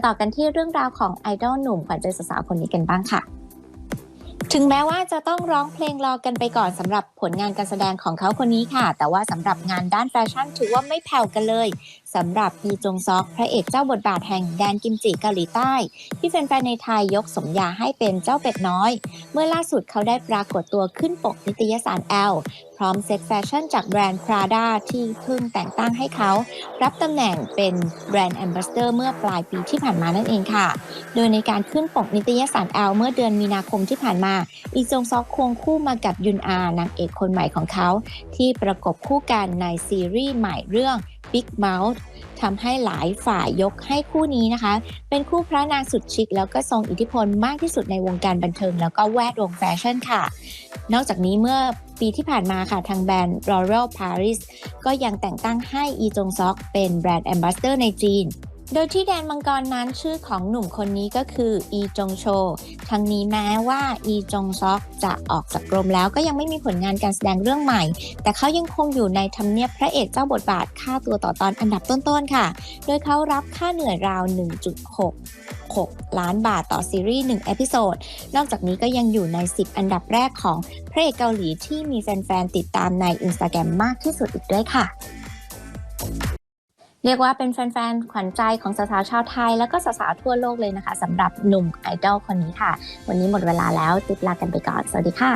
มาต่อกันที่เรื่องราวของไอดอลหนุ่มขวัญใจสาวๆคนนี้กันบ้างค่ะถึงแม้ว่าจะต้องร้องเพลงรอกันไปก่อนสำหรับผลงานการแสดงของเขาคนนี้ค่ะ แต่ว่าสำหรับงานด้านแฟชั่นถือว่าไม่แผ่วกันเลยสำหรับอีจงซอกพระเอกเจ้าบทบาทแห่งแดนกิมจิเกาหลีใต้ ที่แฟนๆในไทยยกสมญาให้เป็นเจ้าเป็ดน้อย เมื่อล่าสุดเขาได้ปรากฏตัวขึ้นปกนิตยสารแอลพร้อมเซ็ตแฟชั่นจากแบรนด์ Prada ที่เพิ่งแต่งตั้งให้เขา รับตำแหน่งเป็นแบรนด์แอมบาสเดอร์เมื่อปลายปีที่ผ่านมานั่นเองค่ะ โดยในการขึ้นปกนิตยสารแอลเมื่อเดือนมีนาคมที่ผ่านมา อีจงซอกควงคู่มากับยุนอานางเอกคนใหม่ของเขา ที่ประกบคู่กันในซีรีส์ใหม่เรื่อง Big Mouth ทำให้หลายฝ่ายยกให้คู่นี้นะคะ เป็นคู่พระนางสุดชิคแล้วก็ทรงอิทธิพลมากที่สุดในวงการบันเทิง แล้วก็แวดวงแฟชั่นค่ะ นอกจากนี้เมื่อปีที่ผ่านมาค่ะ ทางแบรนด์ L'Oreal Paris ก็ยังแต่งตั้งให้อีจงซอกเป็นแบรนด์แอมบาสเดอร์ในจีน โดยที่แดนมังกรนั้นชื่อของหนุ่มคนนี้ก็คืออีจงโช ทั้งนี้แม้ว่าอีจงซอกจะออกจากกรมแล้วก็ยังไม่มีผลงานการแสดงเรื่องใหม่ แต่เขายังคงอยู่ในทำเนียบพระเอกเจ้าบทบาทค่าตัวต่อตอนอันดับต้นๆค่ะ โดยเขารับค่าเหนื่อยราว 1.66 ล้านบาทต่อซีรีส์ 1 เอพิโซด นอกจากนี้ก็ยังอยู่ใน 10 อันดับแรกของพระเอกเกาหลีที่มีแฟนๆ ติดตามใน Instagram มากที่สุดอีกด้วยค่ะ เรียกว่าเป็นแฟนๆ ขวัญใจของสาวๆ ชาวไทย แล้วก็สาวๆ ทั่วโลกเลยนะคะสำหรับหนุ่มไอดอลคนนี้ค่ะ วันนี้หมดเวลาแล้วติดลากันไปก่อน สวัสดีค่ะ